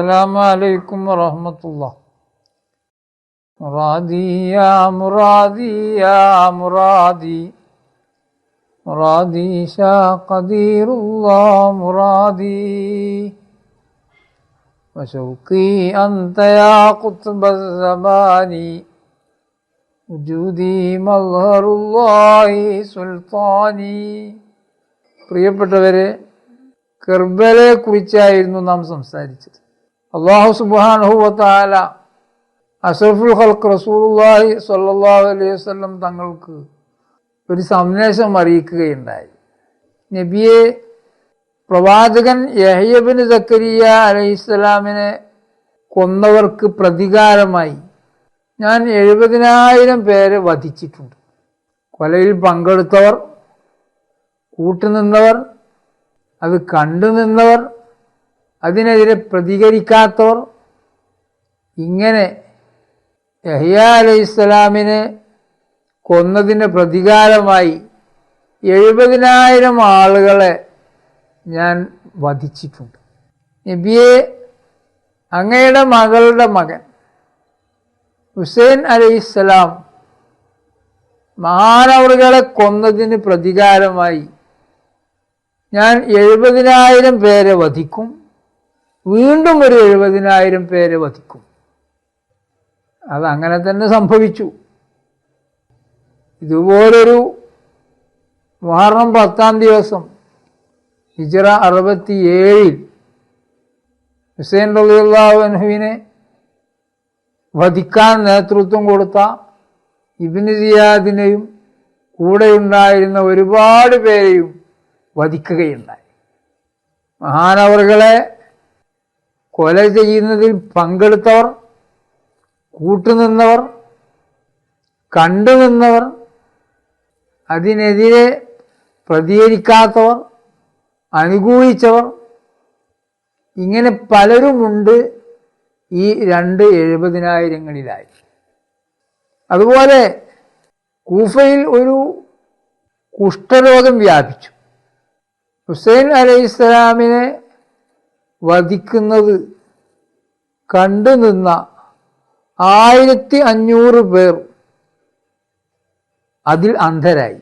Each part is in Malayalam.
السلام عليكم ورحمة الله مرادي يا مرادي يا مرادي مرادي شاء قدير الله مرادي وشوقي أنت يا قطب الزمان وجودي مظهر الله സുൽത്താനി പ്രിയപ്പെട്ടവരെ കർബലയെ കുറിച്ചായിരുന്നു നാം സംസാരിച്ചത് അള്ളാഹു സുബാനുഭവത്താല അഷറഫുൽ ഹൽക്ക് റസൂലുള്ളാഹി സല്ലാഹു അലൈഹി വസല്ലം തങ്ങൾക്ക് ഒരു സന്ദേശം അറിയിക്കുകയുണ്ടായി. നബിയെ പ്രവാചകൻ യഹ്യബിൻ സക്കരിയ അലൈഹിസ്സലാമിനെ കൊന്നവർക്ക് പ്രതികാരമായി ഞാൻ എഴുപതിനായിരം പേരെ വധിച്ചിട്ടുണ്ട്. കൊലയിൽ പങ്കെടുത്തവർ കൂട്ടുനിന്നവർ അത് കണ്ടു നിന്നവർ അതിനെതിരെ ഇങ്ങനെ യഹിയ അലൈഹിസ്സലാമിനെ കൊന്നതിന്റെ പ്രതികാരമായി എഴുപതിനായിരം ആളുകളെ ഞാൻ വധിച്ചിട്ടുണ്ട്. നബിയെ അങ്ങയുടെ മകളുടെ മകൻ ഹുസൈൻ അലൈഹിസ്സലാം മഹാനവറുകളെ കൊന്നതിന് പ്രതികാരമായി ഞാൻ എഴുപതിനായിരം പേരെ വധിക്കും. വീണ്ടും ഒരു എഴുപതിനായിരം പേരെ വധിക്കും. അതങ്ങനെ തന്നെ സംഭവിച്ചു. ഇതുപോലൊരു മുഹറം പത്താം ദിവസം ഹിജറ അറുപത്തിയേഴിൽ ഹുസൈൻ റലിയുള്ളാഹുവിനെ വധിക്കാൻ നേതൃത്വം കൊടുത്ത ഇബിന് സിയാദിനെയും കൂടെയുണ്ടായിരുന്ന ഒരുപാട് പേരെയും വധിക്കുകയുണ്ടായി. മഹാനവറുകളെ കൊല ചെയ്യുന്നതിൽ പങ്കെടുത്തവർ കൂട്ടുനിന്നവർ കണ്ടുനിന്നവർ അതിനെതിരെ പ്രതികരിക്കാത്തവർ അനുകൂലിച്ചവർ ഇങ്ങനെ പലരുമുണ്ട് ഈ രണ്ട് എഴുപതിനായിരങ്ങളിലായി. അതുപോലെ കൂഫയിൽ ഒരു കുഷ്ഠരോഗം വ്യാപിച്ചു. ഹുസൈൻ അലൈഹിസ്സലാമിനെ വധിക്കുന്നത് കണ്ടു നിന്ന ആയിരത്തി അഞ്ഞൂറ് പേർ അതിൽ അന്ധരായി.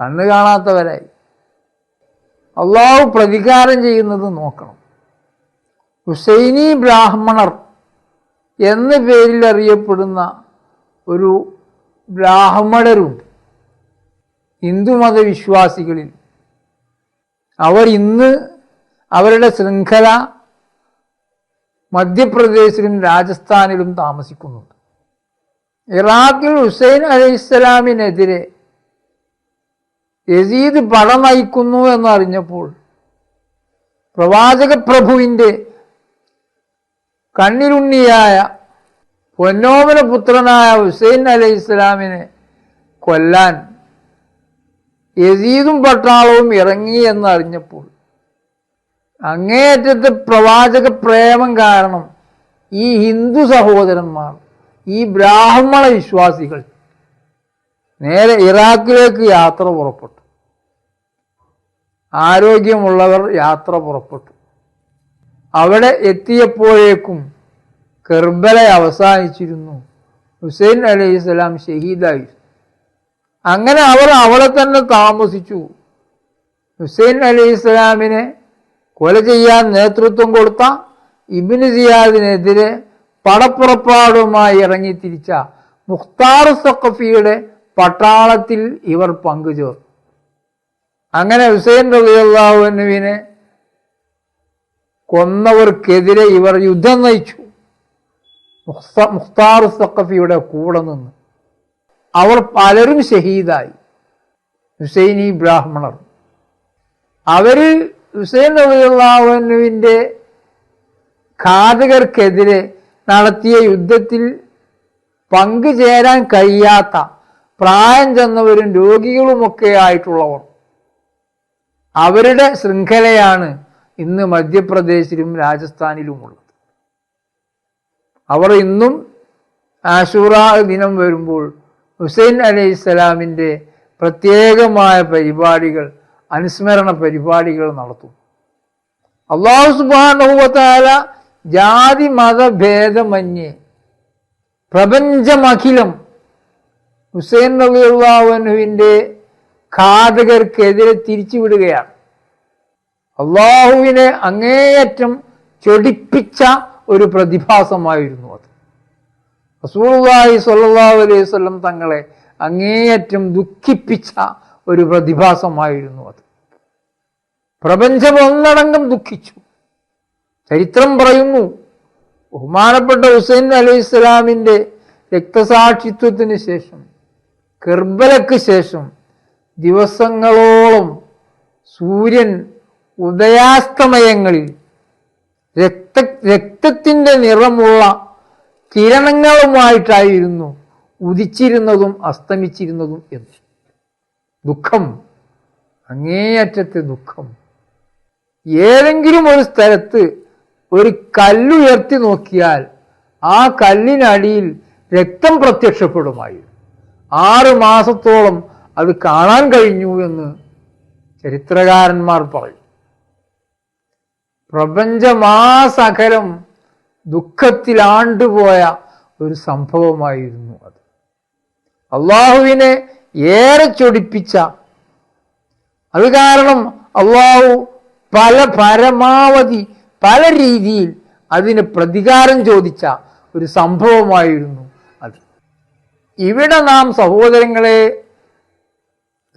കണ്ണു കാണാത്തവരായി. അള്ളാഹു പ്രതികാരം ചെയ്യുന്നത് നോക്കണം. ഹുസൈനി ബ്രാഹ്മണർ എന്ന പേരിൽ അറിയപ്പെടുന്ന ഒരു ബ്രാഹ്മണരുണ്ട് ഹിന്ദുമത വിശ്വാസികളിൽ അവർ ഇന്ന് അവരുടെ ശൃംഖല മധ്യപ്രദേശിലും രാജസ്ഥാനിലും താമസിക്കുന്നുണ്ട്. ഇറാഖിൽ ഹുസൈൻ അലൈഹിസ്സലാമിനെതിരെ യസീദ് പട നയിക്കുന്നു എന്നറിഞ്ഞപ്പോൾ പ്രവാചക പ്രഭുവിന്റെ കണ്ണിലുണ്ണിയായ പൊന്നോമന പുത്രനായ ഹുസൈൻ അലൈഹിസ്സലാമിനെ കൊല്ലാൻ യസീദും പട്ടാളവും ഇറങ്ങി എന്നറിഞ്ഞപ്പോൾ അങ്ങേയറ്റത്തെ പ്രവാചക പ്രേമം കാരണം ഈ ഹിന്ദു സഹോദരന്മാർ ഈ ബ്രാഹ്മണ വിശ്വാസികൾ നേരെ ഇറാഖിലേക്ക് യാത്ര പുറപ്പെട്ടു. ആരോഗ്യമുള്ളവർ യാത്ര പുറപ്പെട്ടു. അവിടെ എത്തിയപ്പോഴേക്കും കെർബല അവസാനിച്ചിരുന്നു. ഹുസൈൻ അലൈഹിസ്സലാം ഷഹീദായി അങ്ങനെ അവർ അവിടെ തന്നെ താമസിച്ചു. ഹുസൈൻ അലൈഹിസ്സലാമിനെ കൊല ചെയ്യാൻ നേതൃത്വം കൊടുത്ത ഇബിന് സിയാദിനെതിരെ പടപ്പുറപ്പാടുമായി ഇറങ്ങി തിരിച്ച മുഖ്താർ സഖഫിയുടെ പട്ടാളത്തിൽ ഇവർ പങ്കുചേർന്നു അങ്ങനെ ഹുസൈൻ റബിയുള്ളാഹുവിനെ കൊന്നവർക്കെതിരെ ഇവർ യുദ്ധം നയിച്ചു. മുഖ്താർ സഖഫിയുടെ കൂടെ നിന്ന്. അവർ പലരും ഷഹീദായി. ഹുസൈനി ബ്രാഹ്മണർ അവരിൽ ഹുസൈൻ റബിയുള്ളാഹുവിന്റെ ഘാതകർക്കെതിരെ നടത്തിയ യുദ്ധത്തിൽ പങ്കുചേരാൻ കഴിയാത്ത പ്രായം ചെന്നവരും രോഗികളുമൊക്കെ ആയിട്ടുള്ളവർ. അവരുടെ ശൃംഖലയാണ് ഇന്ന് മധ്യപ്രദേശിലും രാജസ്ഥാനിലുമുള്ളത്. അവർ ഇന്നും ആശൂറ ദിനം വരുമ്പോൾ ഹുസൈൻ അലി സ്വലാമിന്റെ പ്രത്യേകമായ പരിപാടികൾ അനുസ്മരണ പരിപാടികൾ നടത്തും. അള്ളാഹു സുബാനുഭവത്താല ജാതി മതഭേദമന്യേ പ്രപഞ്ചമഖിലം ഹുസൈൻ നബി അള്ളാഹുവിന്റെ ഘാതകർക്കെതിരെ തിരിച്ചുവിടുകയാണ്. അള്ളാഹുവിനെ അങ്ങേയറ്റം ചൊടിപ്പിച്ച ഒരു പ്രതിഭാസമായിരുന്നു അത്. റസൂലുള്ളാഹി സ്വല്ലല്ലാഹു അലൈഹി സ്വല്ലം തങ്ങളെ അങ്ങേയറ്റം ദുഃഖിപ്പിച്ച ഒരു പ്രതിഭാസമായിരുന്നു അത്. പ്രപഞ്ചം ഒന്നടങ്കം ദുഃഖിച്ചു. ചരിത്രം പറയുന്നു ബഹുമാനപ്പെട്ട ഹുസൈൻ അലി ഇസ്ലാമിന്റെ രക്തസാക്ഷിത്വത്തിന് ശേഷം കെർബലക്ക് ശേഷം ദിവസങ്ങളോളം സൂര്യൻ ഉദയാസ്തമയങ്ങളിൽ രക്ത രക്തത്തിന്റെ നിറമുള്ള കിരണങ്ങളുമായിട്ടായിരുന്നു ഉദിച്ചിരുന്നതും അസ്തമിച്ചിരുന്നതും എന്ന്. ദുഃഖം. അങ്ങേയറ്റത്തെ ദുഃഖം. ഏതെങ്കിലും ഒരു സ്ഥലത്ത് ഒരു കല്ലുയർത്തി നോക്കിയാൽ ആ കല്ലിനടിയിൽ രക്തം പ്രത്യക്ഷപ്പെടുമായി ആറ് മാസത്തോളം അത് കാണാൻ കഴിഞ്ഞു എന്ന് ചരിത്രകാരന്മാർ പറയും. പ്രപഞ്ചമാസകലം ദുഃഖത്തിലാണ്ടുപോയ ഒരു സംഭവമായിരുന്നു അത്. അള്ളാഹുവിനെ ഏറെ ചൊടിപ്പിച്ച. അത് കാരണം അള്ളാഹു പല പരമാവധി പല രീതിയിൽ അതിന് പ്രതികാരം ചോദിച്ച ഒരു സംഭവമായിരുന്നു അത്. ഇവിടെ നാം സഹോദരങ്ങളെ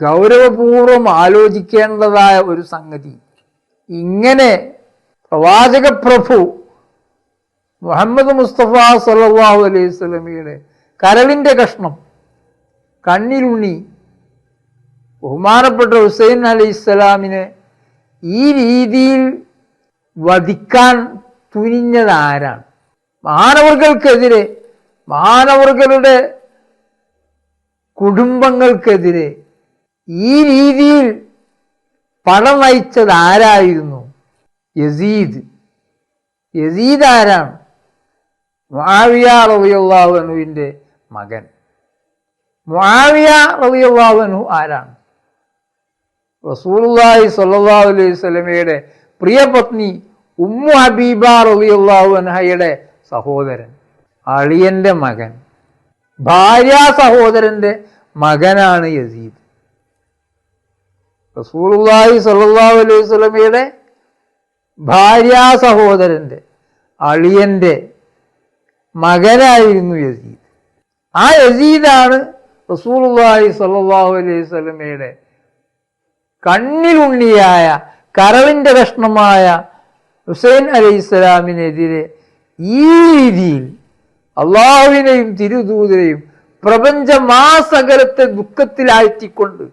ഗൗരവപൂർവം ആലോചിക്കേണ്ടതായ ഒരു സംഗതി. ഇങ്ങനെ പ്രവാചക പ്രഭു മുഹമ്മദ് മുസ്തഫ സല്ലാഹു അലൈഹി സ്വലമിയുടെ കരളിന്റെ കഷ്ണം കണ്ണിലുണ്ണി. ബഹുമാനപ്പെട്ട ഹുസൈൻ അലി സ്വലാമിനെ ഈ രീതിയിൽ വധിക്കാൻ തുനിഞ്ഞത് ആരാണ് മാനവർകൾക്കെതിരെ മാനവർകളുടെ കുടുംബങ്ങൾക്കെതിരെ ഈ രീതിയിൽ പണം നയിച്ചത് ആരായിരുന്നു യസീദ്. യസീദ് ആരാണ്? മുആവിയ റളിയല്ലാഹു മകൻ. മുആവിയ റളിയല്ലാഹു അൻഹു ആരാണ്? റസൂലുള്ളാഹി സ്വല്ലല്ലാഹു അലൈഹി വസല്ലമയുടെ പ്രിയപത്നി ഉമ്മു ഹബീബ റളിയല്ലാഹു അൻഹയുടെ സഹോദരൻ അളിയന്റെ മകൻ ഭാര്യ സഹോദരന്റെ മകനാണ് യസീദ്. റസൂലുള്ളാഹി സ്വല്ലല്ലാഹു അലൈഹി വസല്ലമയുടെ ഭാര്യ സഹോദരന്റെ അളിയന്റെ മകനായിരുന്നു യസീദ്. ആ യസീദാണ് റസൂലുള്ളാഹി സല്ലാഹു അലൈഹി സ്വലമയുടെ കണ്ണിലുണ്ണിയായ കരളിന്റെ കഷ്ണമായ ഹുസൈൻ അലൈഹിസ്സലാമിനെതിരെ ഈ രീതിയിൽ അള്ളാഹുവിനെയും തിരുദൂതരെയും പ്രപഞ്ചമാസകലത്തെ ദുഃഖത്തിലാഴ്ത്തിക്കൊണ്ട്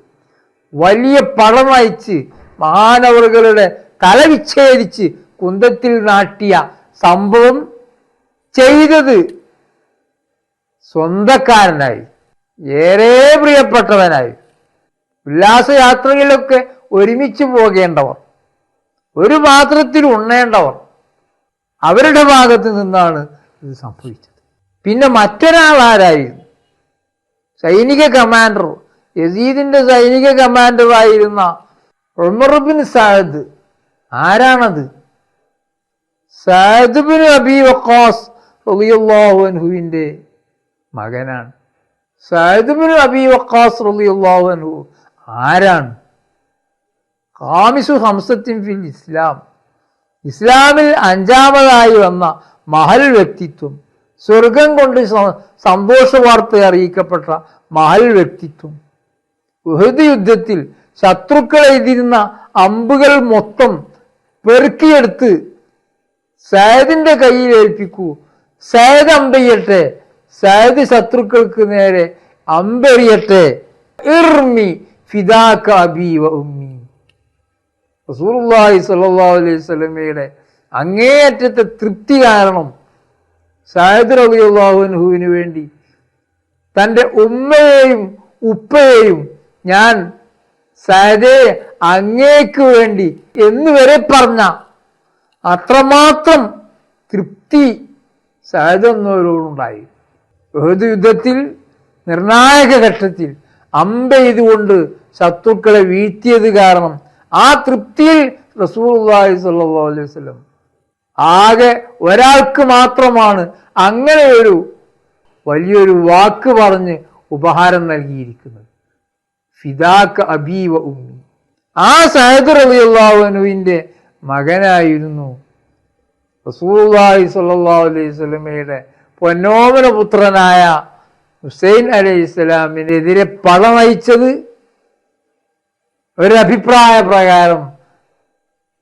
വലിയ പടമയച്ച് മഹാനവറുകളുടെ തല വിച്ഛേദിച്ച് കുന്തത്തിൽ നാട്ടിയ സംഭവം ചെയ്തത് സ്വന്തക്കാരനായി. ഏറെ പ്രിയപ്പെട്ടവനായി. ഉല്ലാസയാത്രകളിലൊക്കെ ഒരുമിച്ച് പോകേണ്ടവർ ഒരു പാത്രത്തിൽ ഉണ്ണേണ്ടവർ അവരുടെ ഭാഗത്ത് നിന്നാണ് ഇത് സംഭവിച്ചത്. പിന്നെ മറ്റൊരാൾ ആരായിരുന്നു സൈനിക കമാൻഡർ യസീദിന്റെ സൈനിക കമാൻഡറായിരുന്ന ഉമർബിൻ സാദ്. ആരാണത്? സാദ് അബി വക്കോസ് അൻഹുവിന്റെ മകനാണ്. അബി വക്കാസ് ആരാണ്? കാമിസു ഹംസത്തിൻ ഫിൽ ഇസ്ലാം. ഇസ്ലാമിൽ അഞ്ചാമതായി വന്ന മഹൽ വ്യക്തിത്വം സ്വർഗം കൊണ്ട് സന്തോഷ വാർത്ത അറിയിക്കപ്പെട്ട മഹൽ വ്യക്തിത്വം. ഉഹദ് യുദ്ധത്തിൽ ശത്രുക്കൾ എഴുതിയിരുന്ന അമ്പുകൾ മൊത്തം പെറുക്കിയെടുത്ത് സയദിന്റെ കയ്യിൽ ഏൽപ്പിക്കൂ. സയദ് അമ്പെയ്യട്ടെ? സയദ് ശത്രുക്കൾക്ക് നേരെ അമ്പെറിയട്ടെ ഇർമി ഫിദാക അബി വ ഉമ്മി. റസൂലുള്ളാഹി സ്വല്ലല്ലാഹു അലൈഹി വസല്ലമയുടെ അങ്ങേയറ്റത്തെ തൃപ്തി കാരണം സായദ് അൻഹുവിന് വേണ്ടി തന്റെ ഉമ്മയെയും ഉപ്പയെയും ഞാൻ സയദേ അങ്ങേക്ക് വേണ്ടി എന്ന് വരെ പറഞ്ഞ അത്രമാത്രം തൃപ്തി സയദ് എന്നവരോടുണ്ടായി. ഉഹദ് യുദ്ധത്തിൽ നിർണായക ഘട്ടത്തിൽ അമ്പെയ്തുകൊണ്ട് ശത്രുക്കളെ വീഴ്ത്തിയത് കാരണം ആ തൃപ്തിയിൽ റസൂലുള്ളാഹി സല്ലാ അലൈഹി ആകെ ഒരാൾക്ക് മാത്രമാണ് അങ്ങനെ ഒരു വലിയൊരു വാക്ക് പറഞ്ഞ് ഉപഹാരം നൽകിയിരിക്കുന്നത്. ഫിദാക്ക് അബീവ ഉമ്മി. ആ സഹദ് റബിയുള്ളാഹുവിന്റെ മകനായിരുന്നു റസൂലുള്ളാഹി സല്ലാ അലൈഹി സ്വലമയുടെ പൊന്നോമന പുത്രനായ ഹുസൈൻ അലി ഇസ്ലാമിനെതിരെ പട നയിച്ചത് ഒരഭിപ്രായ പ്രകാരം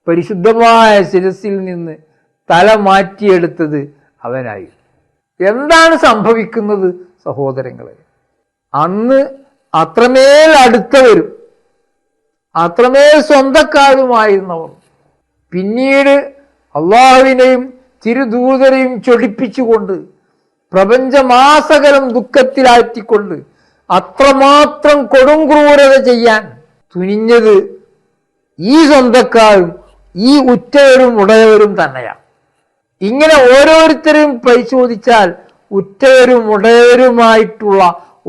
പരിശുദ്ധമായ ശിരസിൽ നിന്ന് തല മാറ്റിയെടുത്തത് അവനായി. എന്താണ് സംഭവിക്കുന്നത് സഹോദരങ്ങളെ? അന്ന് അത്രമേൽ അടുത്തവരും അത്രമേൽ സ്വന്തക്കാരുമായിരുന്നവർ. പിന്നീട് അള്ളാഹുവിനെയും തിരുദൂതരെയും ചൊടിപ്പിച്ചുകൊണ്ട് പ്രപഞ്ചമാസകലം ദുഃഖത്തിലാറ്റിക്കൊണ്ട് അത്രമാത്രം കൊടും ക്രൂരത ചെയ്യാൻ തുനിഞ്ഞത് ഈ സ്വന്തക്കാരും ഈ ഉറ്റവരും ഉടയവരും തന്നെയാണ്. ഇങ്ങനെ ഓരോരുത്തരും പരിശോധിച്ചാൽ ഉറ്റവരും ഉടയവരുമായിട്ടുള്ള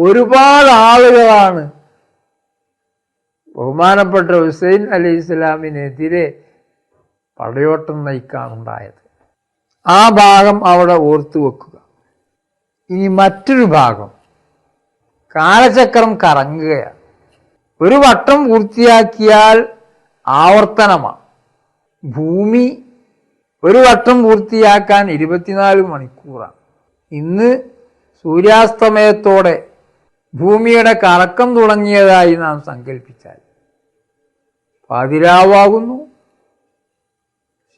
ഒരുപാട് ആളുകളാണ് ബഹുമാനപ്പെട്ട ഹുസൈൻ അലി ഇസ്ലാമിനെതിരെ പടയോട്ടം നയിക്കാനുണ്ടായത്. ആ ഭാഗം അവിടെ ഓർത്തു വെക്കുക ഇനി മറ്റൊരു ഭാഗം. കാലചക്രം കറങ്ങുകയാണ്. ഒരു വട്ടം പൂർത്തിയാക്കിയാൽ ആവർത്തനമാണ്. ഭൂമി ഒരു വട്ടം പൂർത്തിയാക്കാൻ ഇരുപത്തിനാല് മണിക്കൂറാണ്. ഇന്ന് സൂര്യാസ്തമയത്തോടെ ഭൂമിയുടെ കറക്കം തുടങ്ങിയതായി നാം സങ്കല്പിച്ചാൽ പാതിരാവാകുന്നു.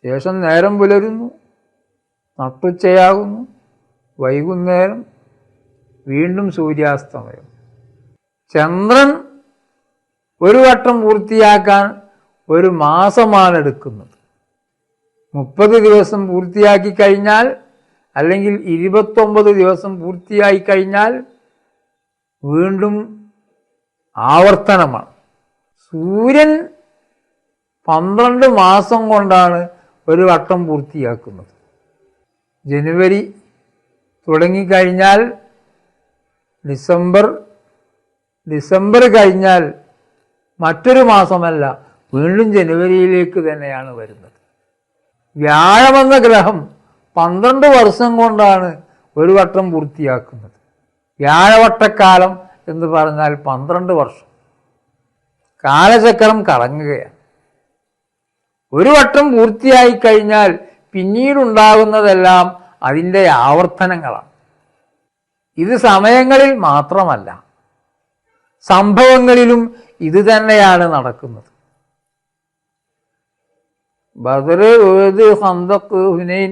ശേഷം നേരം പുലരുന്നു. നട്ടുച്ചയാകുന്നു. വൈകുന്നേരം വീണ്ടും സൂര്യാസ്തമയം. ചന്ദ്രൻ ഒരു വട്ടം പൂർത്തിയാക്കാൻ ഒരു മാസമാണ് എടുക്കുന്നത്. മുപ്പത് ദിവസം പൂർത്തിയാക്കി കഴിഞ്ഞാൽ അല്ലെങ്കിൽ ഇരുപത്തൊമ്പത് ദിവസം പൂർത്തിയായി കഴിഞ്ഞാൽ വീണ്ടും ആവർത്തനമാണ്. സൂര്യൻ പന്ത്രണ്ട് മാസം കൊണ്ടാണ് ഒരു വട്ടം പൂർത്തിയാക്കുന്നത്. ജനുവരി തുടങ്ങിക്കഴിഞ്ഞാൽ ഡിസംബർ ഡിസംബർ കഴിഞ്ഞാൽ മറ്റൊരു മാസമല്ല വീണ്ടും ജനുവരിയിലേക്ക് തന്നെയാണ് വരുന്നത്. വ്യാഴമെന്ന ഗ്രഹം പന്ത്രണ്ട് വർഷം കൊണ്ടാണ് ഒരു വട്ടം പൂർത്തിയാക്കുന്നത്. വ്യാഴവട്ടക്കാലം എന്ന് പറഞ്ഞാൽ പന്ത്രണ്ട് വർഷം. കാലചക്രം കറങ്ങുകയാണ്. ഒരു വട്ടം പൂർത്തിയായി കഴിഞ്ഞാൽ പിന്നീടുണ്ടാകുന്നതെല്ലാം അതിന്റെ ആവർത്തനങ്ങളാണ്. ഇത് സമയങ്ങളിൽ മാത്രമല്ല സംഭവങ്ങളിലും ഇത് തന്നെയാണ് നടക്കുന്നത്. ബദർ ഏത് ഹന്തക്ക് ഹുനൈൻ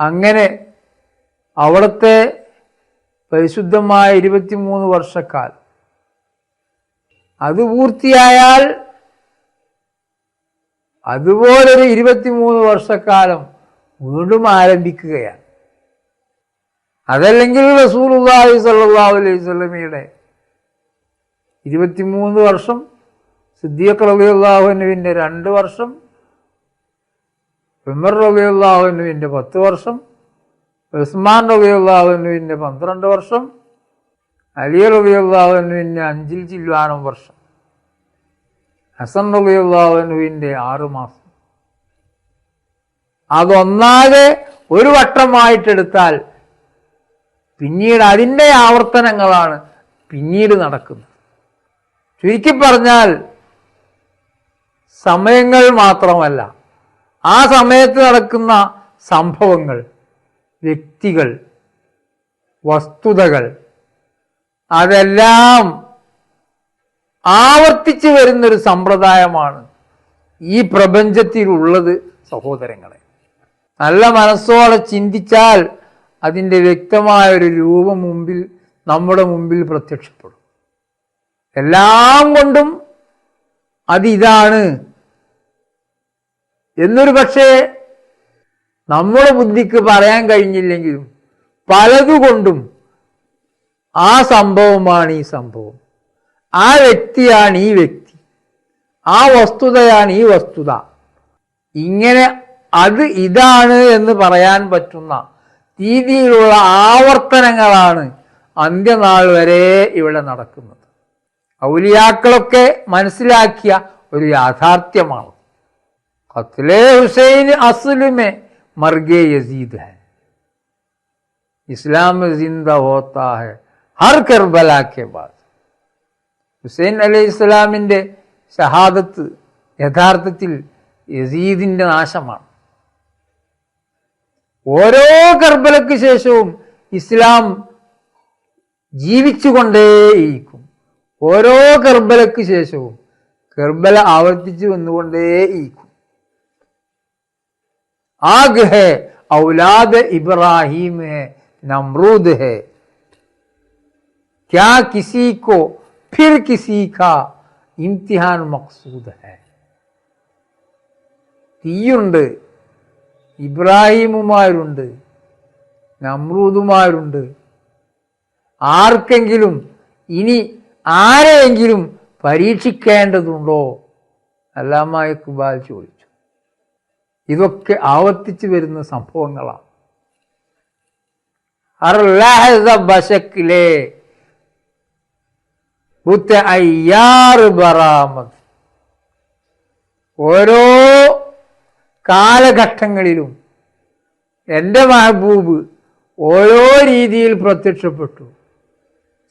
അങ്ങനെ അവിടുത്തെ പരിശുദ്ധമായ ഇരുപത്തിമൂന്ന് വർഷക്കാലം അത് പൂർത്തിയായാൽ അതുപോലൊരു ഇരുപത്തിമൂന്ന് വർഷക്കാലം വീണ്ടും ആരംഭിക്കുകയാണ്. അതല്ലെങ്കിൽ റസൂലുള്ളാഹി സ്വല്ലല്ലാഹു അലൈഹി വസല്ലമയുടെ ഇരുപത്തിമൂന്ന് വർഷം സിദ്ദീഖ് റളിയല്ലാഹുവിന്റെ രണ്ട് വർഷം ഉമർ റളിയല്ലാഹുവിന്റെ പത്ത് വർഷം ഉസ്മാൻ റളിയല്ലാഹുവിന്റെ പന്ത്രണ്ട് വർഷം അലി അള്ളാഹുനുവിന്റെ അഞ്ചിൽ ചില്ലാനും വർഷം ഹസൻ റളിയല്ലാഹുവിന്റെ ആറ് മാസം. അതൊന്നാകെ ഒരു വട്ടമായിട്ടെടുത്താൽ പിന്നീട് അതിന്റെ ആവർത്തനങ്ങളാണ് പിന്നീട് നടക്കുന്നത്. ചുരുക്കി പറഞ്ഞാൽ സമയങ്ങൾ മാത്രമല്ല ആ സമയത്ത് നടക്കുന്ന സംഭവങ്ങൾ വ്യക്തികൾ വസ്തുതകൾ അതെല്ലാം ആവർത്തിച്ചു വരുന്നൊരു സമ്പ്രദായമാണ് ഈ പ്രപഞ്ചത്തിലുള്ളത് സഹോദരങ്ങളെ. നല്ല മനസ്സോടെ ചിന്തിച്ചാൽ അതിന്റെ വ്യക്തമായ ഒരു രൂപം മുമ്പിൽ നമ്മുടെ മുമ്പിൽ പ്രത്യക്ഷപ്പെടും. എല്ലാം കൊണ്ടും അതിതാണ് എന്നൊരു പക്ഷേ നമ്മുടെ ബുദ്ധിക്ക് പറയാൻ കഴിഞ്ഞില്ലെങ്കിലും പലതുകൊണ്ടും ആ സംഭവമാണ് ഈ സംഭവം. ആ വ്യക്തിയാണ് ഈ വ്യക്തി. ആ വസ്തുതയാണ് ഈ വസ്തുത. ഇങ്ങനെ അത് ഇതാണ് എന്ന് പറയാൻ പറ്റുന്ന രീതിയിലുള്ള ആവർത്തനങ്ങളാണ് അന്ത്യനാൾ വരെ ഇവിടെ നടക്കുന്നത്. ഔലിയാക്കളൊക്കെ മനസ്സിലാക്കിയ ഒരു യാഥാർത്ഥ്യമാണ്. കത്തിലേ ഹുസൈൻ അസ്ലുമേ മർഗേ യസീദ് ഇസ്ലാം ജിന്ദ ഹോത്താഹ് ഹർ കെർബലാക്കെ ബാദ്. ഹുസൈൻ അലി ഇസ്ലാമിന്റെ ഷഹാദത്ത് യഥാർത്ഥത്തിൽ യസീദിന്റെ നാശമാണ്. ഓരോ കർബലയ്ക്ക് ശേഷവും ഇസ്ലാം ജീവിച്ചുകൊണ്ടേയിരിക്കും ഓരോ കർബലയ്ക്ക് ശേഷവും കർബല ആവർത്തിച്ചു വന്നുകൊണ്ടേയിരിക്കും आग है औलाद इब्राहिम है नमरूद है क्या किसी को फिर किसी का ഇംതിഹാൻ മക്സൂദ് ഹെ തീയുണ്ട് ഇബ്രാഹിമുമാരുണ്ട് നമ്രൂദുമാരുണ്ട്. ആർക്കെങ്കിലും ഇനി ആരെയെങ്കിലും പരീക്ഷിക്കേണ്ടതുണ്ടോ? അല്ലാമായി ഇക്ബാൽ ചോദിച്ചു. ഇതൊക്കെ ആവർത്തിച്ചു വരുന്ന സംഭവങ്ങളാണ്. ഓരോ കാലഘട്ടങ്ങളിലും എന്റെ മഹബൂബ് ഓരോ രീതിയിൽ പ്രത്യക്ഷപ്പെട്ടു.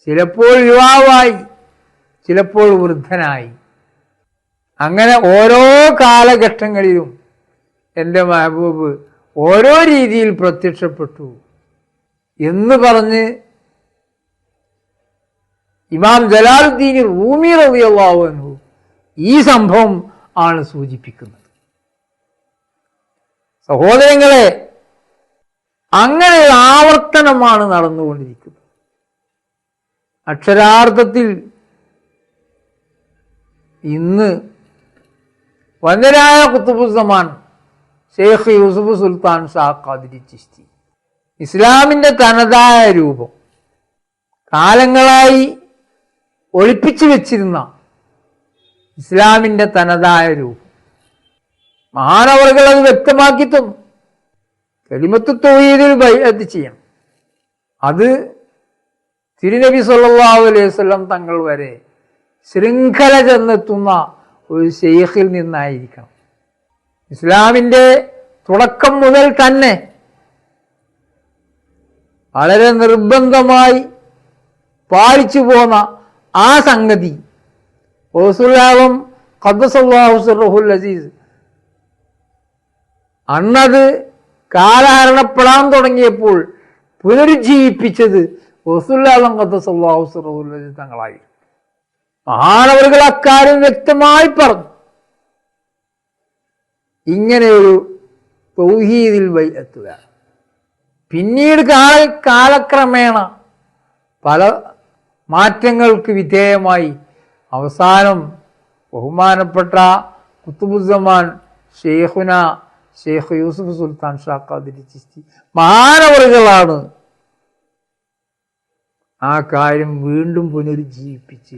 ചിലപ്പോൾ യുവാവായി ചിലപ്പോൾ വൃദ്ധനായി. അങ്ങനെ ഓരോ കാലഘട്ടങ്ങളിലും എന്റെ മഹബൂബ് ഓരോ രീതിയിൽ പ്രത്യക്ഷപ്പെട്ടു. എന്ന് പറഞ്ഞ് ഇമാം ജലാലുദ്ദീൻ റൂമി റളിയല്ലാഹു ഈ സംഭവം ആണ് സൂചിപ്പിക്കുന്നത്. സഹോദരങ്ങളെ അങ്ങനെ ആവർത്തനമാണ് നടന്നുകൊണ്ടിരിക്കുന്നത്. അക്ഷരാർത്ഥത്തിൽ ഇന്ന് വന്ദനായ കുത്തുബുസമാൻ ഷെയ്ഖ് യൂസുഫ് സുൽത്താൻ ഷാ ഖാദിരി ചിസ്തി ഇസ്ലാമിന്റെ തനതായ രൂപം. കാലങ്ങളായി ഒളിപ്പിച്ചു വെച്ചിരുന്ന ഇസ്ലാമിന്റെ തനതായ രൂപം. മഹാനവറുകൾ അത് വ്യക്തമാക്കി തന്നു കരിമത്ത് തൊഴിലിൽ ബൈഅത്ത് ചെയ്യണം. അത് തിരുനബി സല്ലാഹു അലൈഹി തങ്ങൾ വരെ ശൃംഖല ചെന്നെത്തുന്ന ഒരു ഷെയ്ഖിൽ നിന്നായിരിക്കണം. ഇസ്ലാമിന്റെ തുടക്കം മുതൽ തന്നെ വളരെ നിർബന്ധമായി പാലിച്ചു പോന്ന ആ സംഗതി ഓസുലാവം ഖദ്സല്ലാഹു സിറഹുൽ അസീസ് അന്നത് കാലഹരണപ്പെടാൻ തുടങ്ങിയപ്പോൾ പുനരുജ്ജീവിപ്പിച്ചത് അസീസ് തങ്ങളായി. മഹാനവറുകൾ അക്കാര്യം വ്യക്തമായി പറഞ്ഞു. ഇങ്ങനെയൊരു തൗഹീദിൽ വൈ എത്തുക പിന്നീട് കാല കാലക്രമേണ പല മാറ്റങ്ങൾക്ക് വിധേയമായി അവസാനം ബഹുമാനപ്പെട്ട കുത്തുബുസമാൻ ഷെയ്ഖുന ഷെയ്ഖ് യൂസുഫ് സുൽത്താൻ ഷാ ഖാദിരി ചിസ്തി. മാനവറുകളാണ് ആ കാര്യം വീണ്ടും പുനരുജ്ജീവിപ്പിച്ച്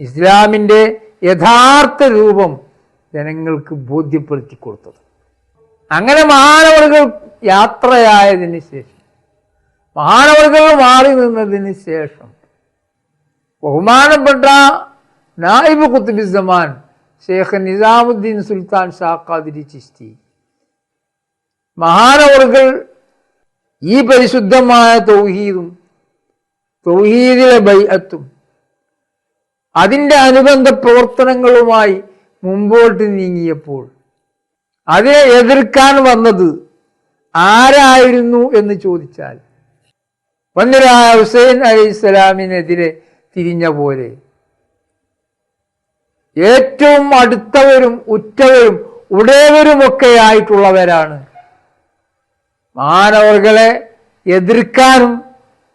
ഇസ്ലാമിന്റെ യഥാർത്ഥ രൂപം ജനങ്ങൾക്ക് ബോധ്യപ്പെടുത്തി കൊടുത്തത്. അങ്ങനെ മാനവറുകൾ യാത്രയായതിന് ശേഷം മാനവറുകൾ മാറി നിന്നതിന് ശേഷം ബഹുമാനപ്പെട്ട നായിബ് കുത്തുബിസമാൻ ഷേഖ് നിസാമുദ്ദീൻ സുൽത്താൻ ഷാ ഖാദിരി ചിസ്തി മഹാനവറുകൾ ഈ പരിശുദ്ധമായ തൗഹീദും തൗഹീദിലെ ബൈഅത്തും അതിന്റെ അനുബന്ധ പ്രവർത്തനങ്ങളുമായി മുമ്പോട്ട് നീങ്ങിയപ്പോൾ അതിനെ എതിർക്കാൻ വന്നത് ആരായിരുന്നു എന്ന് ചോദിച്ചാൽ വന്നിരായ ഹുസൈൻ അലി ഇസ്ലാമിനെതിരെ തിരിഞ്ഞ പോലെ ഏറ്റവും അടുത്തവരും ഉറ്റവരും ഉടയവരുമൊക്കെ ആയിട്ടുള്ളവരാണ് മാനവർകളെ എതിർക്കാനും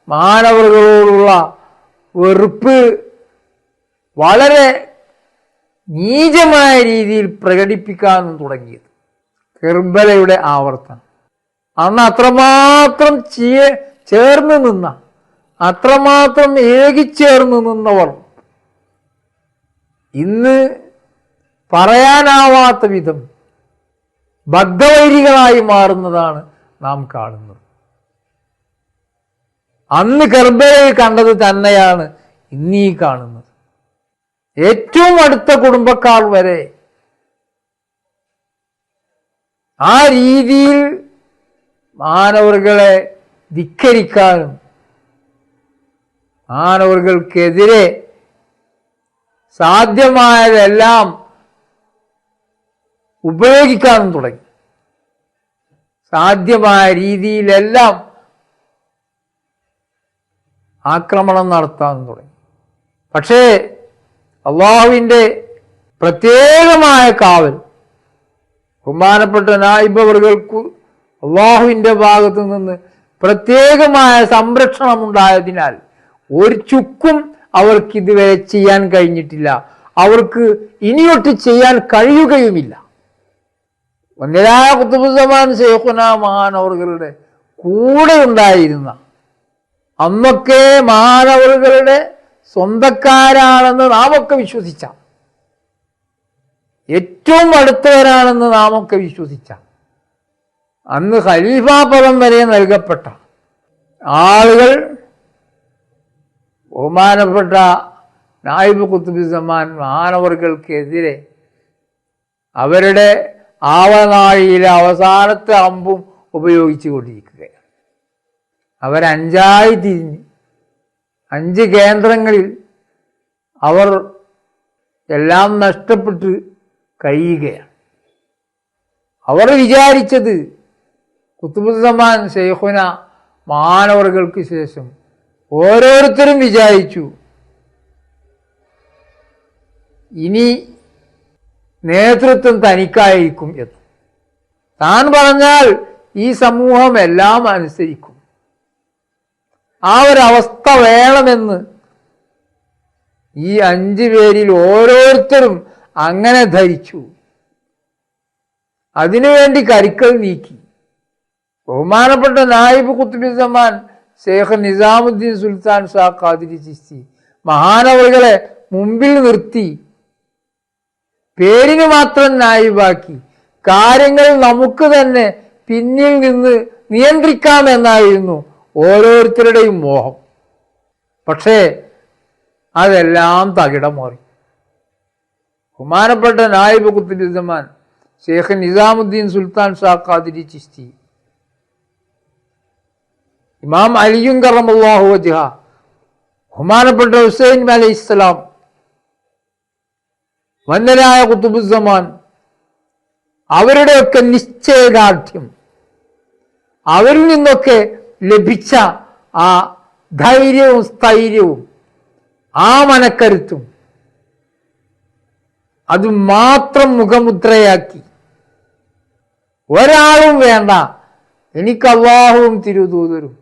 മാനവറുകളോടുള്ള വെറുപ്പ് വളരെ നീചമായ രീതിയിൽ പ്രകടിപ്പിക്കാനും തുടങ്ങിയത്. കെർബലയുടെ ആവർത്തനം. അന്ന് അത്രമാത്രം ചീ ചേർന്ന് നിന്ന അത്രമാത്രം ഏകിച്ചേർന്ന് നിന്നവർ ഇന്ന് പറയാനാവാത്ത വിധം ബദ്ധവൈരികളായി മാറുന്നതാണ് നാം കാണുന്നത് അന്ന് കർബലയിൽ കണ്ടത് തന്നെയാണ് ഇന്നീ കാണുന്നത്. ഏറ്റവും അടുത്ത കുടുംബക്കാർ വരെ ആ രീതിയിൽ മാനവറുകളെ ധിക്കരിക്കാനും മാനവറുകൾക്കെതിരെ സാധ്യമായതെല്ലാം ഉപയോഗിക്കാനും തുടങ്ങി. സാധ്യമായ രീതിയിലെല്ലാം ആക്രമണം നടത്താൻ തുടങ്ങി. പക്ഷേ അള്ളാഹുവിന്റെ പ്രത്യേകമായ കാവൽ ബഹുമാനപ്പെട്ട നായിബവറുകൾക്ക് അള്ളാഹുവിന്റെ ഭാഗത്തു നിന്ന് പ്രത്യേകമായ സംരക്ഷണം ഉണ്ടായതിനാൽ ഒരു ചുക്കും അവർക്ക് ഇതുവരെ ചെയ്യാൻ കഴിഞ്ഞിട്ടില്ല. അവർക്ക് ഇനിയൊട്ട് ചെയ്യാൻ കഴിയുകയുമില്ല. വന്യരായ കുത്തുബുസമാൻ ശേഖുന മഹാനവറുകളുടെ കൂടെ ഉണ്ടായിരുന്ന അന്നൊക്കെ മഹാനവറുകളുടെ സ്വന്തക്കാരാണെന്ന് നാമൊക്കെ വിശ്വസിച്ച ഏറ്റവും അടുത്തവരാണെന്ന് നാമൊക്കെ വിശ്വസിച്ച അന്ന് ഖലീഫ പദം വരെ നൽകപ്പെട്ട ആളുകൾ ബഹുമാനപ്പെട്ട നായിബ് കുത്തുബിസമാൻ മഹാനവർകൾക്കെതിരെ അവരുടെ ആവനാഴിയിലെ അവസാനത്തെ അമ്പും ഉപയോഗിച്ചു കൊണ്ടിരിക്കുകയാണ് അവരഞ്ചായി തിരിഞ്ഞ് അഞ്ച് കേന്ദ്രങ്ങളിൽ അവർ എല്ലാം നഷ്ടപ്പെട്ട് കഴിയുകയാണ്. അവർ വിചാരിച്ചത് കുത്തുബുസമാൻ ഷെയ്ഖുന മാനവറുകൾക്ക് ശേഷം ഓരോരുത്തരും വിചാരിച്ചു ഇനി നേതൃത്വം തനിക്കായിരിക്കും എന്ന്. താൻ പറഞ്ഞാൽ ഈ സമൂഹം എല്ലാം അനുസരിക്കും. ആ ഒരവസ്ഥ വേണമെന്ന് ഈ അഞ്ചു പേരിൽ ഓരോരുത്തരും അങ്ങനെ ധരിച്ചു. അതിനുവേണ്ടി കരിക്കൽ നീക്കി. ബഹുമാനപ്പെട്ട നായിബ് കുത്തുബിസമാൻ ഷേഖ് നിസാമുദ്ദീൻ സുൽത്താൻ ഷാ ഖാദിരി ചിസ്തി മഹാനവളികളെ മുമ്പിൽ നിർത്തി. പേരിന് മാത്രം നായിബാക്കി കാര്യങ്ങൾ നമുക്ക് തന്നെ പിന്നിൽ നിന്ന് നിയന്ത്രിക്കാമെന്നായിരുന്നു ഓരോരുത്തരുടെയും മോഹം. പക്ഷേ അതെല്ലാം തകിടം മാറി ബഹുമാനപ്പെട്ട നായിബ് കുത്തുബിസമാൻ ഷേഖ് നിസാമുദ്ദീൻ സുൽത്താൻ ഷാ ഖാദിരി ചിസ്തി. ഇമാം അലിയും വജഹ. ബഹുമാനപ്പെട്ട ഹുസൈൻ അലൈഹി വന്ദനായ കുത്തുബുസമാൻ അവരുടെയൊക്കെ നിശ്ചയദാർഢ്യം അവരിൽ നിന്നൊക്കെ ലഭിച്ച ആ ധൈര്യവും സ്ഥൈര്യവും ആ മനക്കരുത്തും അത് മാത്രം മുഖമുദ്രയാക്കി. ഒരാളും വേണ്ട എനിക്ക് അള്ളാഹുവും തിരുതൂതരും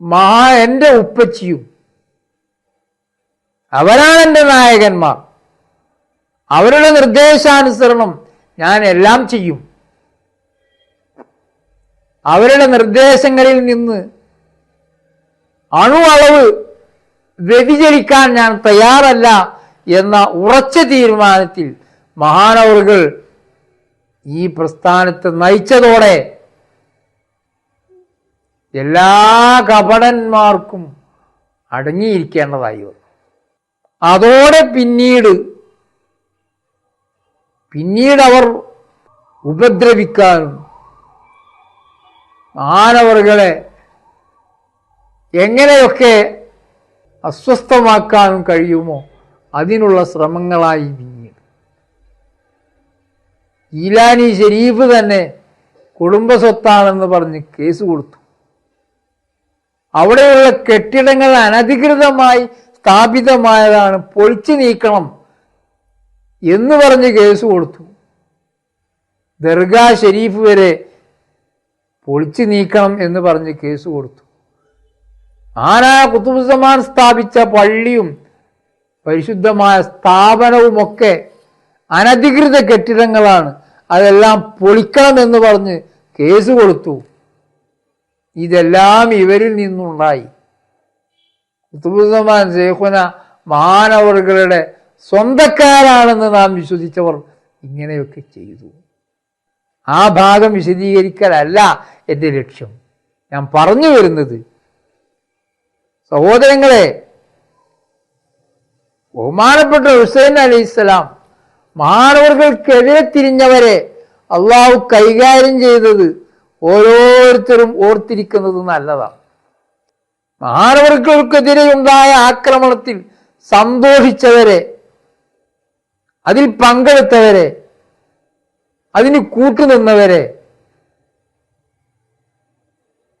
മഹാ എന്റെ ഉപ്പച്ചിയും അവരാണ് എന്റെ നായകന്മാർ. അവരുടെ നിർദ്ദേശാനുസരണം ഞാൻ എല്ലാം ചെയ്യും. അവരുടെ നിർദ്ദേശങ്ങളിൽ നിന്ന് അണു അളവ് വ്യതിചലിക്കാൻ ഞാൻ തയ്യാറല്ല എന്ന ഉറച്ച തീരുമാനത്തിൽ മഹാനവറുകൾ ഈ പ്രസ്ഥാനത്തെ നയിച്ചതോടെ എല്ലാ കപടന്മാർക്കും അടങ്ങിയിരിക്കേണ്ടതായി വന്നു. അതോടെ പിന്നീട് പിന്നീട് അവർ ഉപദ്രവിക്കാനും മാനവറുകളെ എങ്ങനെയൊക്കെ അസ്വസ്ഥമാക്കാനും കഴിയുമോ അതിനുള്ള ശ്രമങ്ങളായി പിന്നീട്. ഈലാനി ഷെരീഫ് തന്നെ കുടുംബസ്വത്താണെന്ന് പറഞ്ഞ് കേസ് കൊടുത്തു. അവിടെയുള്ള കെട്ടിടങ്ങൾ അനധികൃതമായി സ്ഥാപിതമായതാണ്. പൊളിച്ചു നീക്കണം എന്ന് പറഞ്ഞ് കേസ് കൊടുത്തു. ദർഗാ ഷെരീഫ് വരെ പൊളിച്ചു നീക്കണം എന്ന് പറഞ്ഞ് കേസ് കൊടുത്തു. ആനാ കുത്തുബുസമാൻ സ്ഥാപിച്ച പള്ളിയും പരിശുദ്ധമായ സ്ഥാപനവുമൊക്കെ അനധികൃത കെട്ടിടങ്ങളാണ്. അതെല്ലാം പൊളിക്കണം എന്ന് പറഞ്ഞ് കേസ് കൊടുത്തു. ഇതെല്ലാം ഇവരിൽ നിന്നുണ്ടായി. കുത്തുബുസമാൻ ശേഖുന മാനവറുകളുടെ സ്വന്തക്കാരാണെന്ന് നാം വിശ്വസിച്ചവർ ഇങ്ങനെയൊക്കെ ചെയ്തു. ആ ഭാഗം വിശദീകരിക്കലല്ല എന്റെ ലക്ഷ്യം. ഞാൻ പറഞ്ഞു വരുന്നത് സഹോദരങ്ങളെ ബഹുമാനപ്പെട്ട ഹുസൈൻ അലി അലൈഹിസ്സലാം മാനവർകൾക്കെതിരെ തിരിഞ്ഞവരെ അള്ളാഹു കൈകാര്യം ചെയ്തത് ഓരോരുത്തരും ഓർത്തിരിക്കുന്നത് നല്ലതാണ്. മഹാനവർക്കെതിരെ ഉണ്ടായ ആക്രമണത്തിൽ സന്തോഷിച്ചവരെ അതിൽ പങ്കെടുത്തവരെ അതിന് കൂട്ടുനിന്നവരെ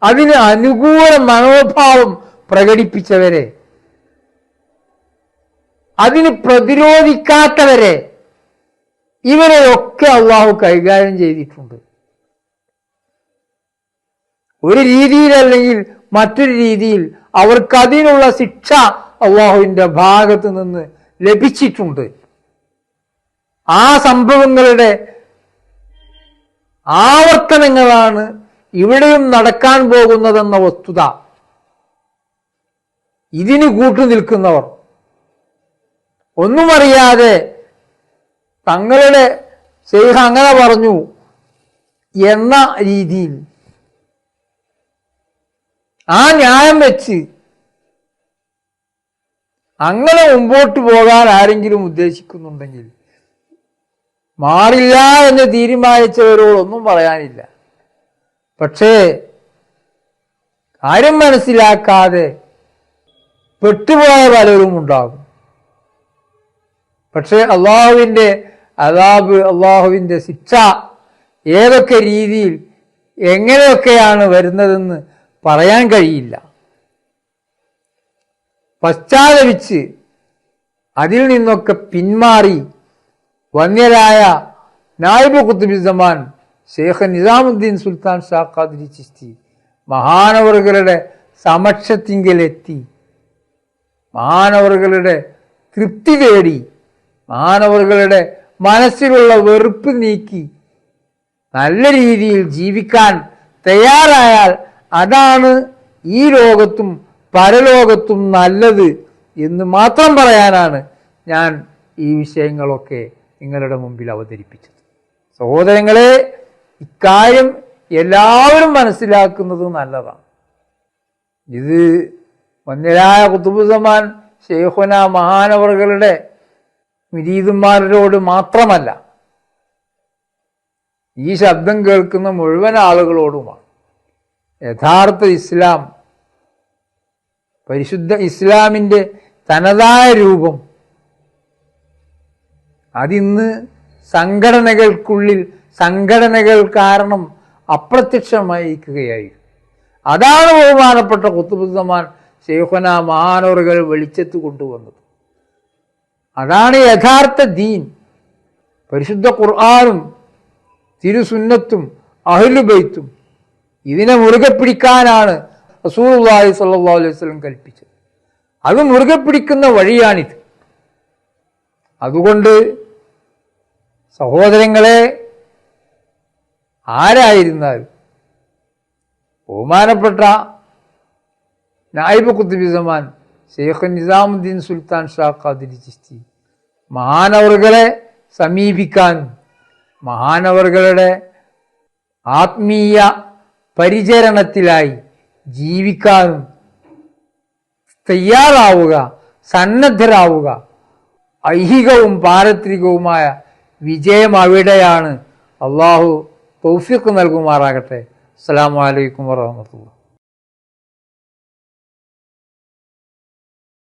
അതിന് അനുകൂല മനോഭാവം പ്രകടിപ്പിച്ചവരെ അതിന് പ്രതിരോധിക്കാത്തവരെ ഇവരെയൊക്കെ അള്ളാഹു കൈകാര്യം ചെയ്തിട്ടുണ്ട്. ഒരു രീതിയിലല്ലെങ്കിൽ മറ്റൊരു രീതിയിൽ അവർക്ക് അതിനുള്ള ശിക്ഷ അള്ളാഹുവിന്റെ ഭാഗത്ത് നിന്ന് ലഭിച്ചിട്ടുണ്ട്. ആ സംഭവങ്ങളുടെ ആവർത്തനങ്ങളാണ് ഇവിടെയും നടക്കാൻ പോകുന്നതെന്ന വസ്തുത. ഇതിന് കൂട്ടു നിൽക്കുന്നവർ. ഒന്നും അറിയാതെ തങ്ങളുടെ സേഹ അങ്ങനെ പറഞ്ഞു എന്ന രീതിയിൽ ആ ന്യായം വെച്ച് അങ്ങനെ മുമ്പോട്ട് പോകാൻ ആരെങ്കിലും ഉദ്ദേശിക്കുന്നുണ്ടെങ്കിൽ മാറില്ല എന്ന് തീരുമാനിച്ചവരോടൊന്നും പറയാനില്ല. പക്ഷേ കാര്യം മനസ്സിലാക്കാതെ പെട്ടുപോയ പലരും ഉണ്ടാകും. പക്ഷെ അള്ളാഹുവിന്റെ അതാബ് അള്ളാഹുവിന്റെ ശിക്ഷ ഏതൊക്കെ രീതിയിൽ എങ്ങനെയൊക്കെയാണ് വരുന്നതെന്ന് പറയാൻ കഴിയില്ല. പശ്ചാത്തപിച്ച് അതിൽ നിന്നൊക്കെ പിന്മാറി വന്യരായ നായിബ് കുത്തുബിസമാൻ ഷേഖ് നിസാമുദ്ദീൻ സുൽത്താൻ ഷാ ഖാദിരി ചിസ്തി മഹാനവറുകളുടെ സമക്ഷത്തിങ്കലെത്തി. മഹാനവറുകളുടെ തൃപ്തി തേടി മഹാനവറുകളുടെ മനസ്സിലുള്ള വെറുപ്പ് നീക്കി നല്ല രീതിയിൽ ജീവിക്കാൻ തയ്യാറായാൽ അതാണ് ഈ ലോകത്തും പരലോകത്തും നല്ലത് എന്ന് മാത്രം പറയാനാണ് ഞാൻ ഈ വിഷയങ്ങളൊക്കെ നിങ്ങളുടെ മുമ്പിൽ അവതരിപ്പിച്ചത്. സഹോദരങ്ങളെ ഇക്കാര്യം എല്ലാവരും മനസ്സിലാക്കുന്നത് നല്ലതാണ്. ഇത് വന്യരായ കുത്തുബുസമാൻ ഷെയ്ഹുന മഹാനവറുകളുടെ വിരീതന്മാരോട് മാത്രമല്ല ഈ ശബ്ദം കേൾക്കുന്ന മുഴുവൻ ആളുകളോടുമാണ്. യഥാർത്ഥ ഇസ്ലാം പരിശുദ്ധ ഇസ്ലാമിന്റെ തനതായ രൂപം അതിന്ന് സംഘടനകൾക്കുള്ളിൽ സംഘടനകൾ കാരണം അപ്രത്യക്ഷമായിരിക്കുകയായി. അതാണ് ബഹുമാനപ്പെട്ട കുത്തുബുദ്ധമാൻ ശേഖന മഹാനോറുകൾ വെളിച്ചത്ത് കൊണ്ടുവന്നത്. അതാണ് യഥാർത്ഥ ദീൻ. പരിശുദ്ധ ഖുർആാനും തിരുസുന്നത്തും അഹ്ലുബൈത്തും ഇതിനെ മുറുകെ പിടിക്കാനാണ് റസൂലുള്ളാഹി സ്വല്ലല്ലാഹു അലൈഹി വസല്ലം കൽപ്പിച്ചത്. അത് മുറുകെ പിടിക്കുന്ന വഴിയാണിത്. അതുകൊണ്ട് സഹോദരങ്ങളെ ആരായിരുന്നാലും ബഹുമാനപ്പെട്ട നായിബ് കുത്തുബിസമാൻ ഷെയ്ഖ് നിസാമുദ്ദീൻ സുൽത്താൻ ഷാ ഖാദിരി ചിസ്തി മഹാനവറുകളെ സമീപിക്കാൻ മഹാനവറുകളുടെ ആത്മീയ പരിചരണത്തിലായി ജീവിക്കാനും തയ്യാറാവുക സന്നദ്ധരാവുക. ഐഹികവും പാരത്രികവുമായ വിജയം അവിടെയാണ്. അള്ളാഹു തൗഫിക്ക് നൽകുമാറാകട്ടെ. അസ്സാം വലൈക്കും വാഹമത്തുള്ള